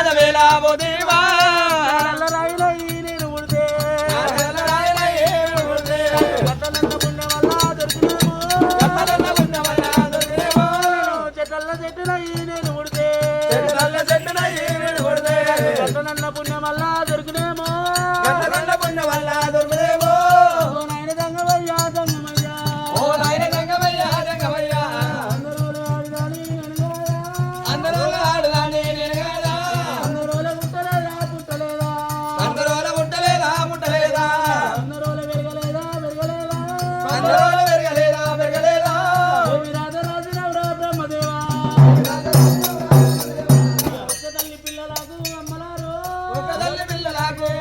I'm Nada me la bodega.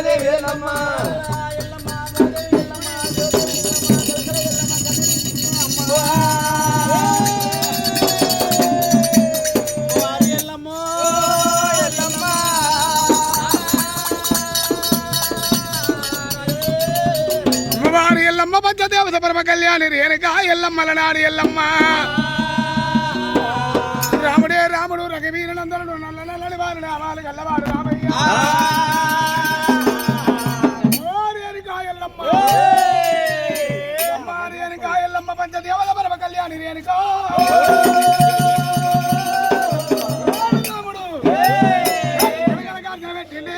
Yellamma Yellamma పంచదేవత పరమ కళ్యాణి రేణుగా ఎల్లమ్మల నాడు ఎల్లమ్మ. రాముడే రాముడు రఘువీరనందనుడు నల్ల నల్లని వారు రామాలు గల్లవారు రామయ్య. కనుక పెట్టింది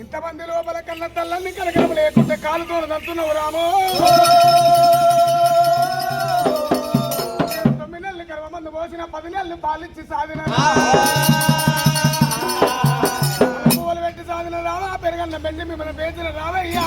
ఇంతమంది లోపల కళ్ళ తల్లని కడగడం లేకుంటే తోడు నడుతున్నావు రామో మందు పోసిన పది నెలలు పాలిచ్చి సాధిన పూలు పెట్టి సాధిన రావా పెరగన్న బండి మిమ్మల్ని పేచిన రాదయ్యా